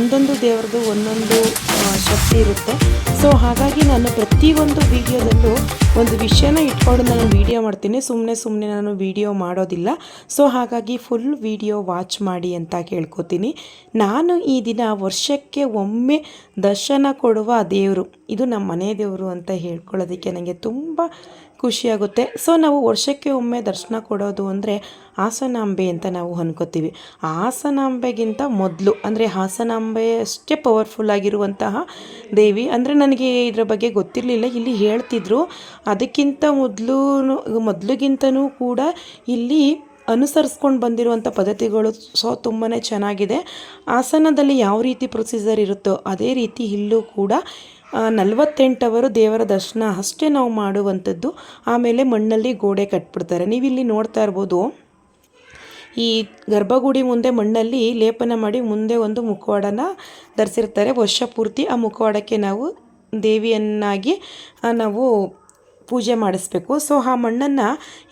ಒಂದೊಂದು ದೇವ್ರದ್ದು ಒಂದೊಂದು ಶಕ್ತಿ ಇರುತ್ತೆ. ಸೊ ಹಾಗಾಗಿ ನಾನು ಪ್ರತಿಯೊಂದು ವಿಡಿಯೋದಲ್ಲೂ ಒಂದು ವಿಷಯನ ಇಟ್ಕೊಂಡು ನಾನು ವಿಡಿಯೋ ಮಾಡ್ತೀನಿ. ಸುಮ್ಮನೆ ಸುಮ್ಮನೆ ನಾನು ವಿಡಿಯೋ ಮಾಡೋದಿಲ್ಲ. ಸೊ ಹಾಗಾಗಿ ಫುಲ್ ವಿಡಿಯೋ ವಾಚ್ ಮಾಡಿ ಅಂತ ಕೇಳ್ಕೊತೀನಿ. ನಾನು ಈ ದಿನ ವರ್ಷಕ್ಕೆ ಒಮ್ಮೆ ದರ್ಶನ ಕೊಡುವ ದೇವರು, ಇದು ನಮ್ಮ ಮನೆ ದೇವರು ಅಂತ ಹೇಳ್ಕೊಳ್ಳೋದಕ್ಕೆ ನನಗೆ ತುಂಬ ಖುಷಿಯಾಗುತ್ತೆ. ಸೊ, ನಾವು ವರ್ಷಕ್ಕೆ ಒಮ್ಮೆ ದರ್ಶನ ಕೊಡೋದು ಅಂದರೆ ಹಾಸನಾಂಬೆ ಅಂತ ನಾವು ಅನ್ಕೋತೀವಿ. ಹಾಸನಾಂಬೆಗಿಂತ ಮೊದಲು, ಅಂದರೆ ಹಾಸನಾಂಬೆ ಅಷ್ಟೇ ಪವರ್ಫುಲ್ ಆಗಿರುವಂತಹ ದೇವಿ. ಅಂದರೆ ನನಗೆ ಇದರ ಬಗ್ಗೆ ಗೊತ್ತಿರಲಿಲ್ಲ, ಇಲ್ಲಿ ಹೇಳ್ತಿದ್ರು. ಅದಕ್ಕಿಂತ ಮೊದಲು ಮೊದಲಿಗಿಂತನೂ ಕೂಡ ಇಲ್ಲಿ ಅನುಸರಿಸ್ಕೊಂಡು ಬಂದಿರುವಂಥ ಪದ್ಧತಿಗಳು ಸೊ ತುಂಬಾ ಚೆನ್ನಾಗಿದೆ. ಹಾಸನದಲ್ಲಿ ಯಾವ ರೀತಿ ಪ್ರೊಸೀಜರ್ ಇರುತ್ತೋ ಅದೇ ರೀತಿ ಇಲ್ಲೂ ಕೂಡ ನಲವತ್ತೆಂಟವರು ದೇವರ ದರ್ಶನ ಅಷ್ಟೇ ನಾವು ಮಾಡುವಂಥದ್ದು. ಆಮೇಲೆ ಮಣ್ಣಲ್ಲಿ ಗೋಡೆ ಕಟ್ಬಿಡ್ತಾರೆ. ನೀವಿಲ್ಲಿ ನೋಡ್ತಾ ಇರ್ಬೋದು, ಈ ಗರ್ಭಗುಡಿ ಮುಂದೆ ಮಣ್ಣಲ್ಲಿ ಲೇಪನ ಮಾಡಿ ಮುಂದೆ ಒಂದು ಮುಖವಾಡನ ಧರಿಸಿರ್ತಾರೆ. ವರ್ಷ ಪೂರ್ತಿ ಆ ಮುಖವಾಡಕ್ಕೆ ನಾವು ದೇವಿಯನ್ನಾಗಿ ನಾವು ಪೂಜೆ ಮಾಡಿಸ್ಬೇಕು. ಸೊ ಆ ಮಣ್ಣನ್ನು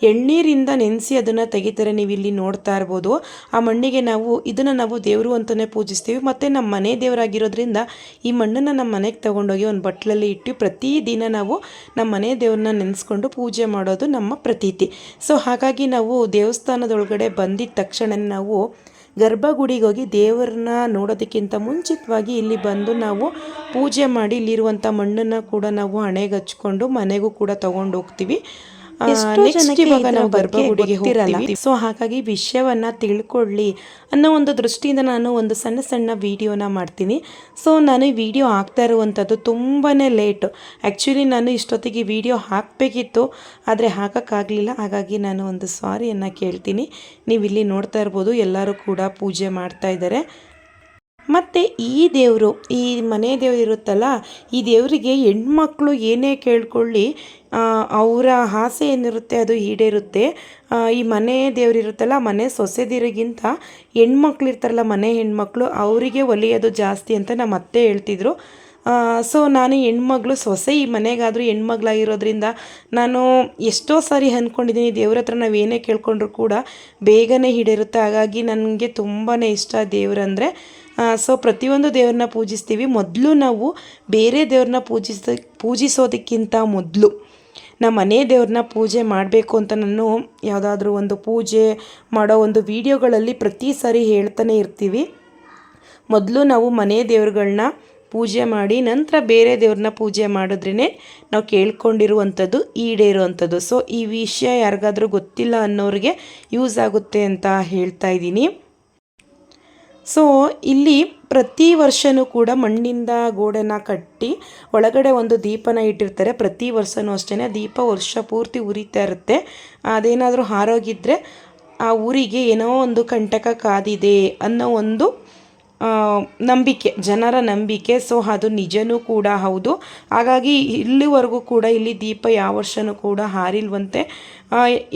ಎಣ್ಣೀರಿಂದ ನೆನೆಸಿ ಅದನ್ನು ತೆಗಿತಾರೆ. ನೀವು ಇಲ್ಲಿ ನೋಡ್ತಾ ಇರ್ಬೋದು. ಆ ಮಣ್ಣಿಗೆ ನಾವು, ಇದನ್ನು ನಾವು ದೇವರು ಅಂತಲೇ ಪೂಜಿಸ್ತೀವಿ. ಮತ್ತು ನಮ್ಮ ಮನೆ ದೇವರಾಗಿರೋದ್ರಿಂದ ಈ ಮಣ್ಣನ್ನು ನಮ್ಮ ಮನೆಗೆ ತೊಗೊಂಡೋಗಿ ಒಂದು ಬಟ್ಲಲ್ಲಿ ಇಟ್ಟು ಪ್ರತಿದಿನ ನಾವು ನಮ್ಮ ಮನೆ ದೇವ್ರನ್ನ ನೆನೆಸ್ಕೊಂಡು ಪೂಜೆ ಮಾಡೋದು ನಮ್ಮ ಪ್ರತೀತಿ. ಸೊ ಹಾಗಾಗಿ ನಾವು ದೇವಸ್ಥಾನದೊಳಗಡೆ ಬಂದಿದ್ದ ತಕ್ಷಣ ನಾವು ಗರ್ಭಗುಡಿಗೆ ಹೋಗಿ ದೇವರನ್ನ ನೋಡೋದಕ್ಕಿಂತ ಮುಂಚಿತವಾಗಿ ಇಲ್ಲಿ ಬಂದು ನಾವು ಪೂಜೆ ಮಾಡಿ ಇಲ್ಲಿರುವಂಥ ಮಣ್ಣನ್ನು ಕೂಡ ನಾವು ಹಣೆಗೆ ಹಚ್ಕೊಂಡು ಮನೆಗೂ ಕೂಡ ತೊಗೊಂಡು ಹೋಗ್ತೀವಿ ನೆಕ್ಸ್ಟ್ ಇವಾಗ ನಾವು ಗರ್ಭಗುಡಿಗೆ ಹೋಗ್ತಿರಲ್ಲ ಸೊ ಹಾಗಾಗಿ ವಿಷಯವನ್ನ ತಿಳ್ಕೊಳ್ಳಿ ಅನ್ನೋ ಒಂದು ದೃಷ್ಟಿಯಿಂದ ನಾನು ಒಂದು ಸಣ್ಣ ಸಣ್ಣ ವಿಡಿಯೋನ ಮಾಡ್ತೀನಿ. ಸೊ ನಾನು ಈ ವಿಡಿಯೋ ಹಾಕ್ತಾ ಇರುವಂಥದ್ದು ತುಂಬಾ ಲೇಟ್ ಆ್ಯಕ್ಚುಲಿ ನಾನು ಇಷ್ಟೊತ್ತಿಗೆ ವಿಡಿಯೋ ಹಾಕಬೇಕಿತ್ತು. ಆದರೆ ಹಾಕೋಕ್ಕಾಗಲಿಲ್ಲ. ಹಾಗಾಗಿ ನಾನು ಒಂದು ಸಾರಿಯನ್ನು ಕೇಳ್ತೀನಿ. ನೀವು ಇಲ್ಲಿ ನೋಡ್ತಾ ಇರ್ಬೋದು. ಎಲ್ಲರೂ ಕೂಡ ಪೂಜೆ ಮಾಡ್ತಾ ಇದ್ದಾರೆ. ಮತ್ತು ಈ ದೇವರು, ಈ ಮನೆ ದೇವರು ಇರುತ್ತಲ್ಲ, ಈ ದೇವರಿಗೆ ಹೆಣ್ಮಕ್ಳು ಏನೇ ಕೇಳ್ಕೊಳ್ಳಿ ಅವರ ಆಸೆ ಏನಿರುತ್ತೆ ಅದು ಈಡೇರುತ್ತೆ. ಈ ಮನೆ ದೇವರಿರುತ್ತಲ್ಲ ಮನೆ ಸೊಸೆದಿರಿಗಿಂತ ಹೆಣ್ಮಕ್ಳು ಇರ್ತಾರಲ್ಲ, ಮನೆ ಹೆಣ್ಮಕ್ಳು, ಅವರಿಗೆ ಒಲಿಯೋದು ಜಾಸ್ತಿ ಅಂತ ನಮ್ಮ ಅತ್ತೆ ಹೇಳ್ತಿದ್ರು. ಸೊ ನಾನು ಹೆಣ್ಮಗಳು, ಸೊಸೆ ಈ ಮನೆಗಾದರೂ ಹೆಣ್ಮಗಳಾಗಿರೋದ್ರಿಂದ ನಾನು ಎಷ್ಟೋ ಸಾರಿ ಅಂದ್ಕೊಂಡಿದ್ದೀನಿ ದೇವ್ರ ಹತ್ರ ನಾವು ಏನೇ ಕೇಳ್ಕೊಂಡ್ರು ಕೂಡ ಬೇಗನೆ ಹಿಡಿರುತ್ತೆ ಹಾಗಾಗಿ ನನಗೆ ತುಂಬಾ ಇಷ್ಟ ದೇವ್ರಂದರೆ ಸೊ ಪ್ರತಿಯೊಂದು ದೇವ್ರನ್ನ ಪೂಜಿಸ್ತೀವಿ. ಮೊದಲು ನಾವು ಬೇರೆ ದೇವ್ರನ್ನ ಪೂಜಿಸ, ಪೂಜಿಸೋದಕ್ಕಿಂತ ಮೊದಲು ನಮ್ಮ ಮನೆ ದೇವ್ರನ್ನ ಪೂಜೆ ಮಾಡಬೇಕು ಅಂತ ನಾನು ಯಾವುದಾದ್ರೂ ಒಂದು ಪೂಜೆ ಮಾಡೋ ಒಂದು ವಿಡಿಯೋಗಳಲ್ಲಿ ಪ್ರತಿ ಸಾರಿ ಹೇಳ್ತಾನೆ ಇರ್ತೀವಿ. ಮೊದಲು ನಾವು ಮನೆ ದೇವ್ರುಗಳನ್ನ ಪೂಜೆ ಮಾಡಿ, ನಂತರ ಬೇರೆ ದೇವ್ರನ್ನ ಪೂಜೆ ಮಾಡಿದ್ರೇ ನಾವು ಕೇಳ್ಕೊಂಡಿರುವಂಥದ್ದು, ಈಡೇರುವಂಥದ್ದು. ಸೊ ಈ ವಿಷಯ ಯಾರಿಗಾದರೂ ಗೊತ್ತಿಲ್ಲ ಅನ್ನೋರಿಗೆ ಯೂಸ್ ಆಗುತ್ತೆ ಅಂತ ಹೇಳ್ತಾ ಇದ್ದೀನಿ. ಸೊ ಇಲ್ಲಿ ಪ್ರತಿ ವರ್ಷವೂ ಕೂಡ ಮಣ್ಣಿಂದ ಗೋಡೆನ ಕಟ್ಟಿ ಒಳಗಡೆ ಒಂದು ದೀಪನ ಇಟ್ಟಿರ್ತಾರೆ. ಪ್ರತಿ ವರ್ಷನೂ ಅಷ್ಟೇ ದೀಪ ವರ್ಷ ಪೂರ್ತಿ ಉರಿತಾ ಇರುತ್ತೆ. ಅದೇನಾದರೂ ಹಾರೋಗಿದ್ದರೆ ಆ ಊರಿಗೆ ಏನೋ ಒಂದು ಕಂಟಕ ಕಾದಿದೆ ಅನ್ನೋ ಒಂದು ನಂಬಿಕೆ, ಜನರ ನಂಬಿಕೆ. ಸೊ ಅದು ನಿಜನೂ ಕೂಡ ಹೌದು. ಹಾಗಾಗಿ ಇಲ್ಲಿವರೆಗೂ ಕೂಡ ಇಲ್ಲಿ ದೀಪ ಯಾವ ವರ್ಷನೂ ಕೂಡ ಹಾರಿಲ್ವಂತೆ.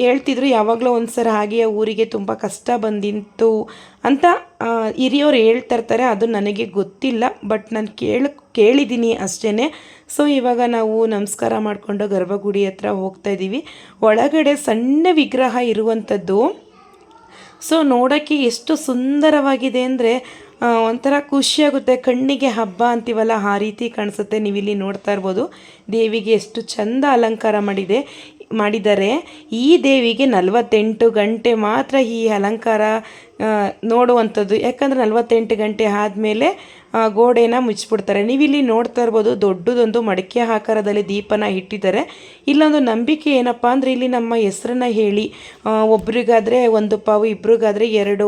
ಹೇಳ್ತಿದ್ರು ಯಾವಾಗಲೂ ಒಂದು ಸರಿ ಹಾಗೆ ಆ ಊರಿಗೆ. ತುಂಬ ಕಷ್ಟ ಬಂದಿತ್ತು. ಅಂತ ಹಿರಿಯವ್ರು ಹೇಳ್ತಾ ಇರ್ತಾರೆ, ಅದು ನನಗೆ ಗೊತ್ತಿಲ್ಲ, ಬಟ್ ನಾನು ಕೇಳ, ಕೇಳಿದ್ದೀನಿ ಅಷ್ಟೇ ಸೊ ಇವಾಗ ನಾವು ನಮಸ್ಕಾರ ಮಾಡಿಕೊಂಡು ಗರ್ಭಗುಡಿ ಹತ್ರ ಹೋಗ್ತಾ ಇದ್ದೀವಿ. ಒಳಗಡೆ ಸಣ್ಣ ವಿಗ್ರಹ ಇರುವಂಥದ್ದು. ಸೊ ನೋಡೋಕ್ಕೆ ಎಷ್ಟು ಸುಂದರವಾಗಿದೆ ಅಂದರೆ ಒಂಥರ ಖುಷಿಯಾಗುತ್ತೆ ಕಣ್ಣಿಗೆ ಹಬ್ಬ ಅಂತೀವಲ್ಲ, ಆ ರೀತಿ ಕಾಣಿಸುತ್ತೆ. ನೀವಿಲ್ಲಿ ನೋಡ್ತಾ ಇರ್ಬೋದು. ದೇವಿಗೆ ಎಷ್ಟು ಚಂದ ಅಲಂಕಾರ ಮಾಡಿದೆ. ಮಾಡಿದ್ದಾರೆ ಈ ದೇವಿಗೆ ನಲವತ್ತೆಂಟು ಗಂಟೆ ಮಾತ್ರ ಈ ಅಲಂಕಾರ ನೋಡುವಂಥದ್ದು. ಯಾಕಂದರೆ ನಲವತ್ತೆಂಟು ಗಂಟೆ ಆದಮೇಲೆ ಗೋಡೆನ ಮುಚ್ಚಿಬಿಡ್ತಾರೆ. ನೀವಿಲ್ಲಿ ನೋಡ್ತಾ ಇರ್ಬೋದು, ದೊಡ್ಡದೊಂದು ಮಡಿಕೆ ಆಕಾರದಲ್ಲಿ ದೀಪನ ಇಟ್ಟಿದ್ದಾರೆ. ಇಲ್ಲೊಂದು ನಂಬಿಕೆ ಏನಪ್ಪ ಅಂದರೆ, ಇಲ್ಲಿ ನಮ್ಮ ಹೆಸ್ರನ್ನ ಹೇಳಿ ಒಬ್ರಿಗಾದರೆ ಒಂದು ಪಾವು, ಇಬ್ರಿಗಾದರೆ ಎರಡು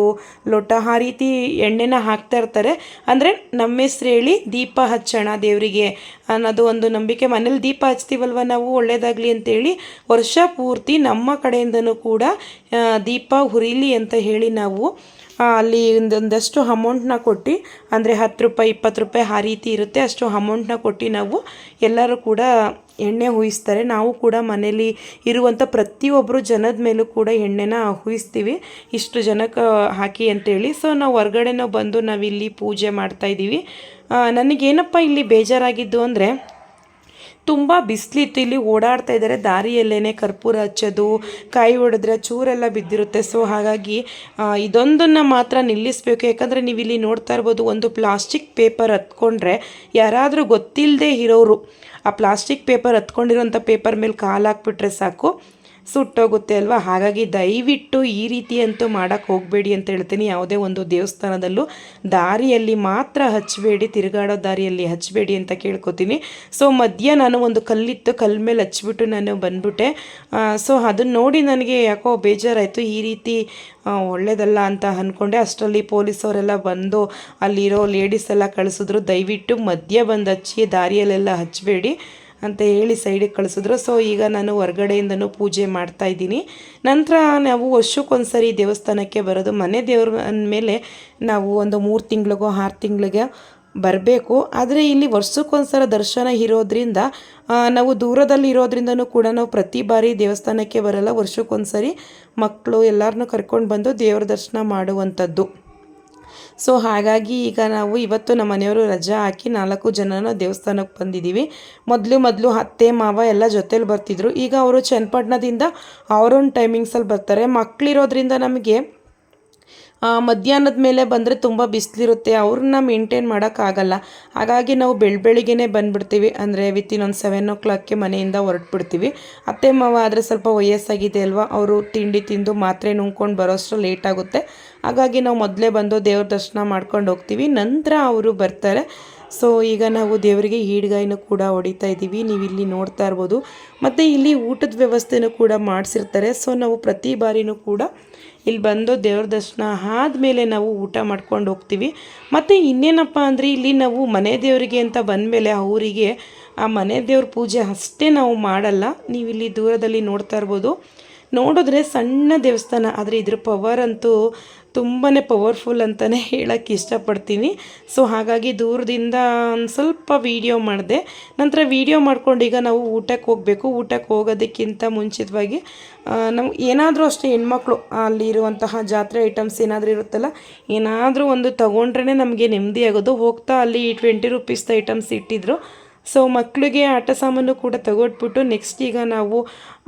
ಲೋಟ, ಆ ರೀತಿ ಎಣ್ಣೆನ ಹಾಕ್ತಾ ಇರ್ತಾರೆ. ಅಂದರೆ ನಮ್ಮ ಹೆಸ್ರು ಹೇಳಿ ದೀಪ ಹಚ್ಚೋಣ ದೇವರಿಗೆ ಅನ್ನೋದು ಒಂದು ನಂಬಿಕೆ. ಮನೇಲಿ ದೀಪ ಹಚ್ತೀವಲ್ವ ನಾವು? ಒಳ್ಳೇದಾಗಲಿ ಅಂತೇಳಿ ವರ್ಷ ಪೂರ್ತಿ ನಮ್ಮ ಕಡೆಯಿಂದನೂ ಕೂಡ ದೀಪ ಹುರಿಲಿ ಅಂತ ಹೇಳಿ ನಾವು ಅಲ್ಲಿ ಒಂದೊಂದಷ್ಟು ಅಮೌಂಟ್ನ ಕೊಟ್ಟು, ಅಂದರೆ ಹತ್ತು ರೂಪಾಯಿ, ಇಪ್ಪತ್ತು ರೂಪಾಯಿ ಆ ರೀತಿ ಇರುತ್ತೆ. ಅಷ್ಟು ಅಮೌಂಟ್ನ ಕೊಟ್ಟು ನಾವು ಎಲ್ಲರೂ ಕೂಡ ಎಣ್ಣೆ ಹುಯಿಸ್ತಾರೆ. ನಾವು ಕೂಡ ಮನೇಲಿ ಇರುವಂಥ ಪ್ರತಿಯೊಬ್ಬರು ಜನದ ಮೇಲೂ ಕೂಡ ಎಣ್ಣೆನ ಹುಯಿಸ್ತೀವಿ. ಇಷ್ಟು ಜನಕ್ಕೆ ಹಾಕಿ ಅಂತೇಳಿ. ಸೊ ನಾವು ಹೊರ್ಗಡೆನೂ ಬಂದು ನಾವಿಲ್ಲಿ ಪೂಜೆ ಮಾಡ್ತಾಯಿದ್ದೀವಿ ನನಗೇನಪ್ಪ ಇಲ್ಲಿ ಬೇಜಾರಾಗಿದ್ದು ಅಂದರೆ ತುಂಬ ಬಿಸಿಲಿತ್ತು ಇಲ್ಲಿ ಓಡಾಡ್ತಾ ಇದ್ದಾರೆ. ದಾರಿಯಲ್ಲೇ ಕರ್ಪೂರ ಹಚ್ಚೋದು ಕಾಯಿ ಹೊಡೆದ್ರೆ ಚೂರೆಲ್ಲ ಬಿದ್ದಿರುತ್ತೆ. ಸೊ ಹಾಗಾಗಿ ಇದೊಂದನ್ನು ಮಾತ್ರ ನಿಲ್ಲಿಸಬೇಕು. ಯಾಕಂದರೆ ನೀವು ಇಲ್ಲಿ ನೋಡ್ತಾ ಇರ್ಬೋದು, ಒಂದು ಪ್ಲಾಸ್ಟಿಕ್ ಪೇಪರ್ ಹತ್ಕೊಂಡ್ರೆ ಯಾರಾದರೂ ಗೊತ್ತಿಲ್ಲದೆ ಇರೋರು, ಆ ಪ್ಲಾಸ್ಟಿಕ್ ಪೇಪರ್ ಹತ್ಕೊಂಡಿರೋಂಥ ಪೇಪರ್ ಮೇಲೆ ಕಾಲು ಹಾಕ್ಬಿಟ್ರೆ ಸಾಕು. ಸುಟ್ಟೋಗುತ್ತೆ ಅಲ್ವಾ? ಹಾಗಾಗಿ ದಯವಿಟ್ಟು ಈ ರೀತಿ ಅಂತೂ ಮಾಡೋಕ್ಕೆ ಹೋಗಬೇಡಿ ಅಂತ ಹೇಳ್ತೀನಿ. ಯಾವುದೇ ಒಂದು ದೇವಸ್ಥಾನದಲ್ಲೂ ದಾರಿಯಲ್ಲಿ ಮಾತ್ರ ಹಚ್ಚಬೇಡಿ ತಿರುಗಾಡೋ ದಾರಿಯಲ್ಲಿ ಹಚ್ಚಬೇಡಿ ಅಂತ ಕೇಳ್ಕೊತೀನಿ. ಸೊ ಮಧ್ಯ ನಾನು ಒಂದು ಕಲ್ಲಿತ್ತು ಕಲ್ಲ ಮೇಲೆ ಹಚ್ಚಿಬಿಟ್ಟು ನಾನು ಬಂದ್ಬಿಟ್ಟೆ. ಸೊ ಅದನ್ನ ನೋಡಿ ನನಗೆ ಯಾಕೋ ಬೇಜಾರಾಯಿತು. ಈ ರೀತಿ ಒಳ್ಳೇದಲ್ಲ ಅಂತ ಅಂದ್ಕೊಂಡೆ ಅಷ್ಟರಲ್ಲಿ ಪೊಲೀಸವರೆಲ್ಲ ಬಂದು ಅಲ್ಲಿರೋ ಲೇಡೀಸ್ ಎಲ್ಲ ಕಳಿಸಿದ್ರು. ದಯವಿಟ್ಟು ಮಧ್ಯ ಬಂದು ಹಚ್ಚಿ, ದಾರಿಯಲ್ಲೆಲ್ಲ ಹಚ್ಚಬೇಡಿ ಅಂತ ಹೇಳಿ ಸೈಡಿಗೆ ಕಳಿಸಿದ್ರು. ಸೊ ಈಗ ನಾನು ಹೊರಗಡೆಯಿಂದನೂ ಪೂಜೆ ಮಾಡ್ತಾ ಇದ್ದೀನಿ. ನಂತರ ನಾವು ವರ್ಷಕ್ಕೊಂದ್ಸರಿ ದೇವಸ್ಥಾನಕ್ಕೆ ಬರೋದು, ಮನೆ ದೇವ್ರ ಅಂದಮೇಲೆ ನಾವು ಒಂದು ಮೂರು ತಿಂಗಳಿಗೋ, ಆರು ತಿಂಗಳಿಗೆ ಬರಬೇಕು. ಆದರೆ ಇಲ್ಲಿ ವರ್ಷಕ್ಕೊಂದ್ಸಲ ದರ್ಶನ ಇರೋದ್ರಿಂದ ನಾವು ದೂರದಲ್ಲಿ ಇರೋದ್ರಿಂದನೂ ಕೂಡ ನಾವು ಪ್ರತಿ ಬಾರಿ ದೇವಸ್ಥಾನಕ್ಕೆ ಬರಲ್ಲ. ವರ್ಷಕ್ಕೊಂದ್ಸರಿ ಮಕ್ಕಳು ಎಲ್ಲರನ್ನೂ ಕರ್ಕೊಂಡು ಬಂದು ದೇವ್ರ ದರ್ಶನ ಮಾಡುವಂಥದ್ದು. ಸೊ ಹಾಗಾಗಿ ಈಗ ನಾವು ಇವತ್ತು ನಮ್ಮ ಮನೆಯವರು ರಜಾ ಹಾಕಿ ನಾಲ್ಕು ಜನನ ದೇವಸ್ಥಾನಕ್ಕೆ ಬಂದಿದ್ದೀವಿ. ಮೊದಲು ಮೊದಲು ಅತ್ತೆ, ಮಾವ ಎಲ್ಲ ಜೊತೇಲಿ ಬರ್ತಿದ್ರು. ಈಗ ಅವರು ಚನ್ನಪಟ್ಟಣದಿಂದ ಅವರೊಂದು ಟೈಮಿಂಗ್ಸಲ್ಲಿ ಬರ್ತಾರೆ. ಮಕ್ಕಳಿರೋದ್ರಿಂದ ನಮಗೆ ಮಧ್ಯಾಹ್ನದ ಮೇಲೆ ಬಂದರೆ ತುಂಬ ಬಿಸಿಲಿರುತ್ತೆ. ಅವ್ರನ್ನ ಮೇಂಟೈನ್ ಮಾಡೋಕ್ಕಾಗಲ್ಲ. ಹಾಗಾಗಿ ನಾವು ಬೆಳ, ಬೆಳಿಗ್ಗೆನೇ ಬಂದುಬಿಡ್ತೀವಿ. ಅಂದರೆ ವಿತಿನ್ ಒಂದು ಸೆವೆನ್ ಓ ಕ್ಲಾಕ್ಗೆ ಮನೆಯಿಂದ ಹೊರಟ್ಬಿಡ್ತೀವಿ. ಅತ್ತೆ, ಮಾವ ಆದರೆ ಸ್ವಲ್ಪ ವಯಸ್ಸಾಗಿದೆ ಅಲ್ವಾ? ಅವರು ತಿಂಡಿ ತಿಂದು ಮಾತ್ರೆ ನುಂಗ್ಕೊಂಡು ಬರೋಷ್ಟು ಲೇಟ್ ಆಗುತ್ತೆ. ಹಾಗಾಗಿ ನಾವು ಮೊದಲೇ ಬಂದು ದೇವ್ರ ದರ್ಶನ ಮಾಡ್ಕೊಂಡು ಹೋಗ್ತೀವಿ. ನಂತರ ಅವರು ಬರ್ತಾರೆ. ಸೊ ಈಗ ನಾವು ದೇವರಿಗೆ ಈಡ್ಗಾಯಿನೂ ಕೂಡ ಹೊಡಿತಾ ಇದ್ದೀವಿ. ನೀವು ಇಲ್ಲಿ ನೋಡ್ತಾ ಇರ್ಬೋದು. ಮತ್ತು ಇಲ್ಲಿ ಊಟದ ವ್ಯವಸ್ಥೆನೂ ಕೂಡ ಮಾಡಿಸಿರ್ತಾರೆ. ಸೊ ನಾವು ಪ್ರತಿ ಬಾರಿನೂ ಕೂಡ ಇಲ್ಲಿ ಬಂದು ದೇವ್ರ ದರ್ಶನ ಆದಮೇಲೆ ನಾವು ಊಟ ಮಾಡ್ಕೊಂಡು ಹೋಗ್ತೀವಿ. ಮತ್ತು ಇನ್ನೇನಪ್ಪ ಅಂದರೆ ಇಲ್ಲಿ ನಾವು ಮನೆ ದೇವರಿಗೆ ಅಂತ ಬಂದಮೇಲೆ ಅವರಿಗೆ ಆ ಮನೆ ದೇವ್ರ ಪೂಜೆ ಅಷ್ಟೇ ನಾವು ಮಾಡಲ್ಲ. ನೀವು ಇಲ್ಲಿ ದೂರದಲ್ಲಿ ನೋಡ್ತಾ ಇರ್ಬೋದು. ನೋಡಿದ್ರೆ ಸಣ್ಣ ದೇವಸ್ಥಾನ, ಆದರೆ ಇದ್ರ ಪವರ್ ಅಂತೂ ತುಂಬಾ ಪವರ್ಫುಲ್ ಅಂತಲೇ ಹೇಳೋಕ್ಕೆ ಇಷ್ಟಪಡ್ತೀನಿ. ಸೊ ಹಾಗಾಗಿ ದೂರದಿಂದ ಒಂದು ಸ್ವಲ್ಪ ವೀಡಿಯೋ ಮಾಡಿದೆ. ನಂತರ ವೀಡಿಯೋ ಮಾಡ್ಕೊಂಡು ಈಗ ನಾವು ಊಟಕ್ಕೆ ಹೋಗಬೇಕು. ಊಟಕ್ಕೆ ಹೋಗೋದಕ್ಕಿಂತ ಮುಂಚಿತವಾಗಿ ನಾವು ಏನಾದರೂ ಅಷ್ಟೇ ಹೆಣ್ಮಕ್ಳು ಅಲ್ಲಿರುವಂತಹ ಜಾತ್ರೆ ಐಟಮ್ಸ್ ಏನಾದರೂ ಇರುತ್ತಲ್ಲ, ಏನಾದರೂ ಒಂದು ತೊಗೊಂಡ್ರೇ ನಮಗೆ ನೆಮ್ಮದಿ ಆಗೋದು. ಹೋಗ್ತಾ ಅಲ್ಲಿ ಟ್ವೆಂಟಿ ರುಪೀಸ್ದು ಐಟಮ್ಸ್ ಇಟ್ಟಿದ್ರು. ಸೊ ಮಕ್ಕಳಿಗೆ ಆಟ ಸಾಮಾನು ಕೂಡ ತಗೊಟ್ಬಿಟ್ಟು ನೆಕ್ಸ್ಟ್ ಈಗ ನಾವು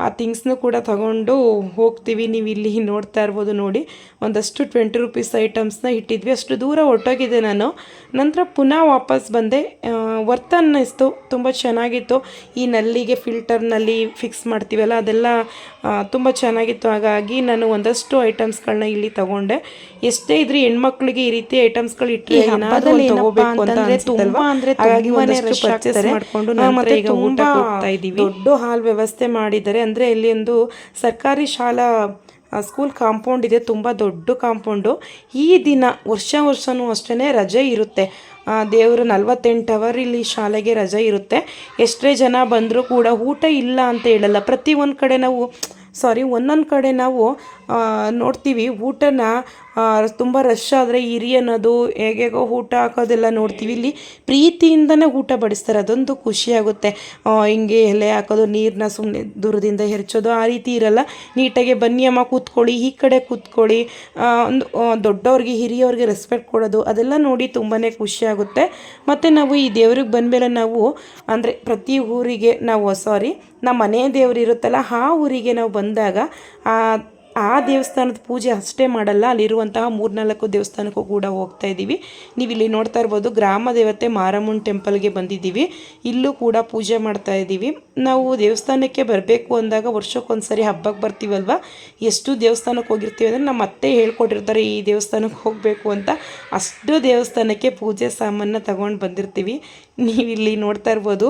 ಆ ಥಿಂಗ್ಸ್ನು ಕೂಡ ತಗೊಂಡು ಹೋಗ್ತೀವಿ. ನೀವು ಇಲ್ಲಿ ನೋಡ್ತಾ ಇರ್ಬೋದು ನೋಡಿ. ಒಂದಷ್ಟು ಟ್ವೆಂಟಿ ರುಪೀಸ್ ಐಟಮ್ಸ್ನ ಇಟ್ಟಿದ್ವಿ. ಅಷ್ಟು ದೂರ ಹೊರಟೋಗಿದ್ದೆ ನಾನು. ನಂತರ ಪುನಃ ವಾಪಸ್ ಬಂದೆ. ವರ್ತ್ ಅನ್ನಿಸ್ತು. ತುಂಬ ಚೆನ್ನಾಗಿತ್ತು. ಈ ನಲ್ಲಿಗೆ ಫಿಲ್ಟರ್ನಲ್ಲಿ ಫಿಕ್ಸ್ ಮಾಡ್ತೀವಲ್ಲ, ಅದೆಲ್ಲ ತುಂಬ ಚೆನ್ನಾಗಿತ್ತು. ಹಾಗಾಗಿ ನಾನು ಒಂದಷ್ಟು ಐಟಮ್ಸ್ಗಳನ್ನ ಇಲ್ಲಿ ತಗೊಂಡೆ. ಎಷ್ಟೇ ಇದ್ರೆ ಹೆಣ್ಮಕ್ಳಿಗೆ ಈ ರೀತಿ ಐಟಮ್ಸ್ಗಳು ಇಟ್ಟರೆ ತಗೋಬೇಕು ಅಂತ ಅನ್ಸುತ್ತಲ್ವಾ? ಹಾಗಾಗಿ ಒಂದಷ್ಟು ಪರ್ಚೇಸ್ ಮಾಡಿಕೊಂಡು ಮತ್ತೆ ಈಗ ಊಟ ಹೋಗ್ತಾ ಇದ್ದೀವಿ. ದೊಡ್ಡ ಹಾಲ್ ವ್ಯವಸ್ಥೆ ಮಾಡಿದ್ದಾರೆ. ಅಂದರೆ ಇಲ್ಲಿ ಒಂದು ಸರ್ಕಾರಿ ಶಾಲಾ ಸ್ಕೂಲ್ ಕಾಂಪೌಂಡ್ ಇದೆ. ತುಂಬ ದೊಡ್ಡ ಕಾಂಪೌಂಡು ಈ ದಿನ ವರ್ಷ ವರ್ಷನೂ ಅಷ್ಟೇ ರಜೆ ಇರುತ್ತೆ. ಆ, ದೇವರು ನಲ್ವತ್ತೆಂಟು ಅವರ್ ಇಲ್ಲಿ ಶಾಲೆಗೆ ರಜೆ ಇರುತ್ತೆ. ಎಷ್ಟೇ ಜನ ಬಂದರೂ ಕೂಡ ಊಟ ಇಲ್ಲ ಅಂತ ಹೇಳಲ್ಲ. ಪ್ರತಿ ಒಂದು ಕಡೆ ನಾವು ಸಾರಿ ಒಂದೊಂದು ಕಡೆ ನಾವು ನೋಡ್ತೀವಿ. ಊಟನ ತುಂಬ ರಶ್ ಆದರೆ ಇರಿ ಅನ್ನೋದು ಹೇಗೆಗೋ ಊಟ ಹಾಕೋದೆಲ್ಲ ನೋಡ್ತೀವಿ. ಇಲ್ಲಿ ಪ್ರೀತಿಯಿಂದನೇ ಊಟ ಬಡಿಸ್ತಾರೆ. ಅದೊಂದು ಖುಷಿಯಾಗುತ್ತೆ ಹಿಂಗೆ ಎಲೆ ಹಾಕೋದು ನೀರನ್ನ ಸುಮ್ಮನೆ ದೂರದಿಂದ ಹೆರ್ಚೋದು, ಆ ರೀತಿ ಇರಲ್ಲ. ನೀಟಾಗಿ ಬನ್ನಿ ಅಮ್ಮ, ಕೂತ್ಕೊಳ್ಳಿ. ಈ ಕಡೆ ಕೂತ್ಕೊಳ್ಳಿ. ಒಂದು ದೊಡ್ಡವ್ರಿಗೆ, ಹಿರಿಯವ್ರಿಗೆ ರೆಸ್ಪೆಕ್ಟ್ ಕೊಡೋದು, ಅದೆಲ್ಲ ನೋಡಿ ತುಂಬಾ ಖುಷಿಯಾಗುತ್ತೆ ಮತ್ತು ನಾವು ಈ ದೇವ್ರಿಗೆ ಬಂದಮೇಲೆ ನಾವು, ಅಂದರೆ ಪ್ರತಿ ಊರಿಗೆ ನಾವು ಸಾರಿ ನಮ್ಮ ಮನೆ ದೇವ್ರು ಇರುತ್ತಲ್ಲ, ಆ ಊರಿಗೆ ನಾವು ಬಂದಾಗ ಆ ದೇವಸ್ಥಾನದ ಪೂಜೆ ಅಷ್ಟೇ ಮಾಡಲ್ಲ, ಅಲ್ಲಿರುವಂತಹ ಮೂರ್ನಾಲ್ಕು ದೇವಸ್ಥಾನಕ್ಕೂ ಕೂಡ ಹೋಗ್ತಾ ಇದ್ದೀವಿ. ನೀವು ಇಲ್ಲಿ ನೋಡ್ತಾ ಇರ್ಬೋದು, ಗ್ರಾಮ ದೇವತೆ ಮಾರಮ್ಮನ ಟೆಂಪಲ್ಗೆ ಬಂದಿದ್ದೀವಿ. ಇಲ್ಲೂ ಕೂಡ ಪೂಜೆ ಮಾಡ್ತಾ ಇದ್ದೀವಿ. ನಾವು ದೇವಸ್ಥಾನಕ್ಕೆ ಬರಬೇಕು ಅಂದಾಗ ವರ್ಷಕ್ಕೊಂದ್ಸರಿ ಹಬ್ಬಕ್ಕೆ ಬರ್ತೀವಲ್ವ? ಎಷ್ಟು ದೇವಸ್ಥಾನಕ್ಕೆ ಹೋಗಿರ್ತೀವಿ ಅಂದರೆ ನಮ್ಮ ಅತ್ತೆ ಹೇಳ್ಕೊಟ್ಟಿರ್ತಾರೆ, ಈ ದೇವಸ್ಥಾನಕ್ಕೆ ಹೋಗಬೇಕು ಅಂತ. ಅಷ್ಟು ದೇವಸ್ಥಾನಕ್ಕೆ ಪೂಜೆ ಸಾಮಾನ ತಗೊಂಡು ಬಂದಿರ್ತೀವಿ. ನೀವಿಲ್ಲಿ ನೋಡ್ತಾ ಇರ್ಬೋದು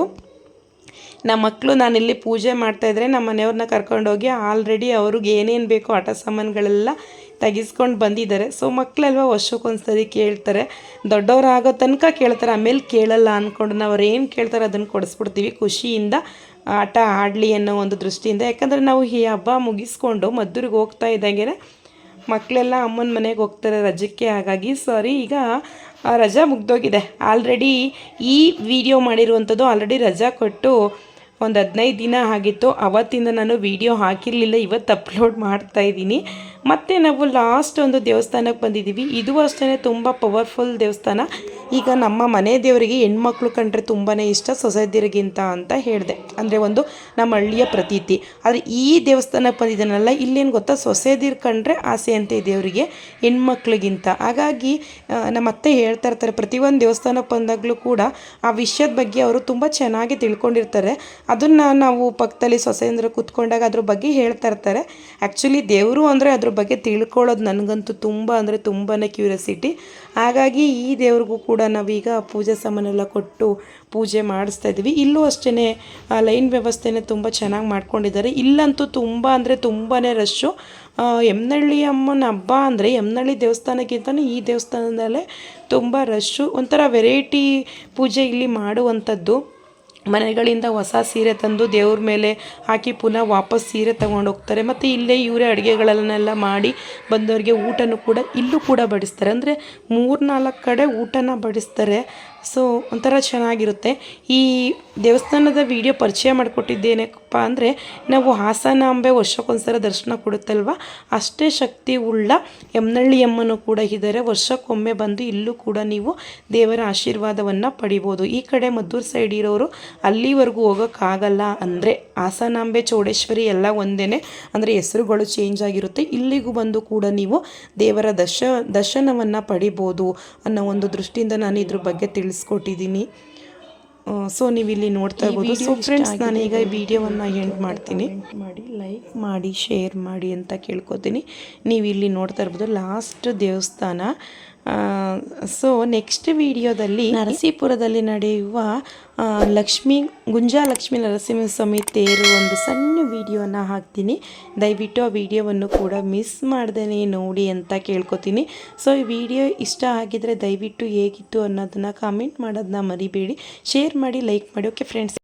ನಮ್ಮ ಮಕ್ಕಳು ನಾನಿಲ್ಲಿ ಪೂಜೆ ಮಾಡ್ತಾಯಿದ್ರೆ ನಮ್ಮ ಮನೆಯವ್ರನ್ನ ಕರ್ಕೊಂಡೋಗಿ ಆಲ್ರೆಡಿ ಅವ್ರಿಗೆ ಏನೇನು ಬೇಕೋ ಆಟ ಸಾಮಾನುಗಳೆಲ್ಲ ತೆಗೆಸ್ಕೊಂಡು ಬಂದಿದ್ದಾರೆ. ಸೊ ಮಕ್ಕಳೆಲ್ವ ವರ್ಷಕ್ಕೊಂದ್ಸರಿ ಕೇಳ್ತಾರೆ. ದೊಡ್ಡವ್ರು ಆಗೋ ತನಕ ಕೇಳ್ತಾರೆ. ಆಮೇಲೆ ಕೇಳಲ್ಲ ಅಂದ್ಕೊಂಡು ನಾವು ಅವ್ರು ಏನು ಕೇಳ್ತಾರೆ ಅದನ್ನು ಕೊಡಿಸ್ಬಿಡ್ತೀವಿ. ಖುಷಿಯಿಂದ ಆಟ ಆಡಲಿ ಅನ್ನೋ ಒಂದು ದೃಷ್ಟಿಯಿಂದ. ಯಾಕಂದರೆ ನಾವು ಈ ಹಬ್ಬ ಮುಗಿಸ್ಕೊಂಡು ಮದ್ದೂರಿಗೆ ಹೋಗ್ತಾ ಇದ್ದಂಗೆ ಮಕ್ಕಳೆಲ್ಲ ಅಮ್ಮನ ಮನೆಗೆ ಹೋಗ್ತಾರೆ ರಜಕ್ಕೆ. ಹಾಗಾಗಿ ಸಾರಿ ಈಗ ರಜಾ ಮುಗ್ದೋಗಿದೆ. ಆಲ್ರೆಡಿ ಈ ವಿಡಿಯೋ ಮಾಡಿರುವಂಥದ್ದು ಆಲ್ರೆಡಿ ರಜಾ ಕೊಟ್ಟು ಒಂದು ಹದಿನೈದು ದಿನ ಆಗಿತ್ತು. ಅವತ್ತಿಂದ ನಾನು ವಿಡಿಯೋ ಹಾಕಿರಲಿಲ್ಲ. ಇವತ್ತು ಅಪ್ಲೋಡ್ ಮಾಡ್ತಾ ಇದ್ದೀನಿ. ಮತ್ತು ನಾವು ಲಾಸ್ಟ್ ಒಂದು ದೇವಸ್ಥಾನಕ್ಕೆ ಬಂದಿದ್ದೀವಿ. ಇದು ಅಷ್ಟೇ ತುಂಬ ಪವರ್ಫುಲ್ ದೇವಸ್ಥಾನ. ಈಗ ನಮ್ಮ ಮನೆ ದೇವರಿಗೆ ಹೆಣ್ಮಕ್ಳು ಕಂಡ್ರೆ ತುಂಬಾ ಇಷ್ಟ ಸೊಸೈಟಿರಿಗಿಂತ ಅಂತ ಹೇಳಿದೆ. ಅಂದರೆ ಒಂದು ನಮ್ಮ ಹಳ್ಳಿಯ ಪ್ರತೀತಿ. ಆದರೆ ಈ ದೇವಸ್ಥಾನಕ್ಕೆ ಬಂದಿದ್ದಾನಲ್ಲ, ಇಲ್ಲೇನು ಗೊತ್ತಾ? ಸೊಸೆದಿರ್ ಕಂಡ್ರೆ ಆಸೆ ಅಂತ ಇದೆ ದೇವರಿಗೆ, ಹೆಣ್ಮಕ್ಳಿಗಿಂತ. ಹಾಗಾಗಿ ನಮ್ಮ ಅತ್ತೆ ಹೇಳ್ತಾ ಇರ್ತಾರೆ, ಪ್ರತಿಯೊಂದು ದೇವಸ್ಥಾನಕ್ಕೆ ಬಂದಾಗಲೂ ಕೂಡ ಆ ವಿಷಯದ ಬಗ್ಗೆ ಅವರು ತುಂಬ ಚೆನ್ನಾಗಿ ತಿಳ್ಕೊಂಡಿರ್ತಾರೆ. ಅದನ್ನು ನಾವು ಪಕ್ಕದಲ್ಲಿ ಸೊಸೇಂದ್ರ ಕೂತ್ಕೊಂಡಾಗ ಅದ್ರ ಬಗ್ಗೆ ಹೇಳ್ತಾ ಇರ್ತಾರೆ. ಆ್ಯಕ್ಚುಲಿ ದೇವರು ಅಂದರೆ ಅದ್ರ ಬಗ್ಗೆ ತಿಳ್ಕೊಳ್ಳೋದು ನನಗಂತೂ ತುಂಬ ಅಂದರೆ ತುಂಬಾ ಕ್ಯೂರಿಯಾಸಿಟಿ ಹಾಗಾಗಿ ಈ ದೇವ್ರಿಗೂ ಕೂಡ ನಾವೀಗ ಪೂಜೆ ಸಾಮಾನೆಲ್ಲ ಕೊಟ್ಟು ಪೂಜೆ ಮಾಡಿಸ್ತಾ ಇದ್ದೀವಿ. ಇಲ್ಲೂ ಅಷ್ಟೇ ಲೈನ್ ವ್ಯವಸ್ಥೆನೇ ತುಂಬ ಚೆನ್ನಾಗಿ ಮಾಡ್ಕೊಂಡಿದ್ದಾರೆ. ಇಲ್ಲಂತೂ ತುಂಬ ಅಂದರೆ ತುಂಬಾ ರಶ್ಶು ಎಮ್ನಳ್ಳಿ ಅಮ್ಮನ ಹಬ್ಬ ಅಂದರೆ ಎಮ್ನಳ್ಳಿ ದೇವಸ್ಥಾನಕ್ಕಿಂತಲೂ ಈ ದೇವಸ್ಥಾನದಲ್ಲೇ ತುಂಬ ರಶ್ಶು ಒಂಥರ ವೆರೈಟಿ ಪೂಜೆ ಇಲ್ಲಿ ಮಾಡುವಂಥದ್ದು. ಮನೆಗಳಿಂದ ಹೊಸ ಸೀರೆ ತಂದು ದೇವ್ರ ಮೇಲೆ ಹಾಕಿ ಪುನಃ ವಾಪಸ್ ಸೀರೆ ಹೋಗ್ತಾರೆ. ಮತ್ತು ಇಲ್ಲೇ ಇವರೇ ಅಡುಗೆಗಳನ್ನೆಲ್ಲ ಮಾಡಿ ಬಂದವರಿಗೆ ಊಟನೂ ಕೂಡ ಇಲ್ಲೂ ಕೂಡ ಬಡಿಸ್ತಾರೆ. ಅಂದರೆ ಮೂರು ನಾಲ್ಕು ಕಡೆ ಊಟನ ಬಡಿಸ್ತಾರೆ. ಸೊ, ಒಂಥರ ಚೆನ್ನಾಗಿರುತ್ತೆ. ಈ ದೇವಸ್ಥಾನದ ವಿಡಿಯೋ ಪರಿಚಯ ಮಾಡಿಕೊಟ್ಟಿದ್ದೇನಪ್ಪ ಅಂದರೆ, ನಾವು ಹಾಸನಾಂಬೆ ವರ್ಷಕ್ಕೊಂದ್ಸಲ ದರ್ಶನ ಕೊಡುತ್ತಲ್ವ? ಅಷ್ಟೇ ಶಕ್ತಿ ಉಳ್ಳ ಯಮ್ನಳ್ಳಿ ಅಮ್ಮನೂ ಕೂಡ ಇದ್ದಾರೆ. ವರ್ಷಕ್ಕೊಮ್ಮೆ ಬಂದು ಇಲ್ಲೂ ಕೂಡ ನೀವು ದೇವರ ಆಶೀರ್ವಾದವನ್ನು ಪಡಿಬೋದು. ಈ ಕಡೆ ಮದ್ದೂರು ಸೈಡ್ ಇರೋರು ಅಲ್ಲಿವರೆಗೂ ಹೋಗೋಕ್ಕಾಗಲ್ಲ ಅಂದರೆ ಹಾಸನಾಂಬೆ ಚೌಡೇಶ್ವರಿ ಎಲ್ಲ ಒಂದೇ ಅಂದರೆ ಹೆಸರುಗಳು ಚೇಂಜ್ ಆಗಿರುತ್ತೆ. ಇಲ್ಲಿಗೂ ಬಂದು ಕೂಡ ನೀವು ದೇವರ ದರ್ಶ, ದರ್ಶನವನ್ನು ಪಡಿಬೋದು ಅನ್ನೋ ಒಂದು ದೃಷ್ಟಿಯಿಂದ ನಾನು ಇದ್ರ ಬಗ್ಗೆ ತಿಳಿಸ್ಕೊಟ್ಟಿದ್ದೀನಿ. ಸೊ ನೀವು ಇಲ್ಲಿ ನೋಡ್ತಾ ಇರ್ಬೋದು. ಸೊ ಫ್ರೆಂಡ್ಸ್ ನಾನೀಗ ಈ ವಿಡಿಯೋವನ್ನು ಎಂಡ್ ಮಾಡ್ತೀನಿ. ಮಾಡಿ ಲೈಕ್ ಮಾಡಿ ಶೇರ್ ಮಾಡಿ ಅಂತ ಕೇಳ್ಕೊತೀನಿ. ನೀವು ಇಲ್ಲಿ ನೋಡ್ತಾ ಇರ್ಬೋದು ಲಾಸ್ಟ್ ದೇವಸ್ಥಾನ. ಸೊ ನೆಕ್ಸ್ಟ್ ವಿಡಿಯೋದಲ್ಲಿ ನರಸೀಪುರದಲ್ಲಿ ನಡೆಯುವ ಲಕ್ಷ್ಮೀ ಲಕ್ಷ್ಮೀ ನರಸಿಂಹಸ್ವಾಮಿ ತೇರು ಒಂದು ಸಣ್ಣ ವಿಡಿಯೋನ ಹಾಕ್ತೀನಿ. ದಯವಿಟ್ಟು ಆ ವಿಡಿಯೋವನ್ನು ಕೂಡ ಮಿಸ್ ಮಾಡ್ದೇ ನೋಡಿ ಅಂತ ಕೇಳ್ಕೊತೀನಿ. ಸೊ ಈ ವಿಡಿಯೋ ಇಷ್ಟ ಆಗಿದ್ರೆ ದಯವಿಟ್ಟು ಹೇಗಿತ್ತು ಅನ್ನೋದನ್ನು ಕಾಮೆಂಟ್ ಮಾಡೋದನ್ನ ಮರಿಬೇಡಿ. ಶೇರ್ ಮಾಡಿ ಲೈಕ್ ಮಾಡಿ ಓಕೆ ಫ್ರೆಂಡ್ಸ್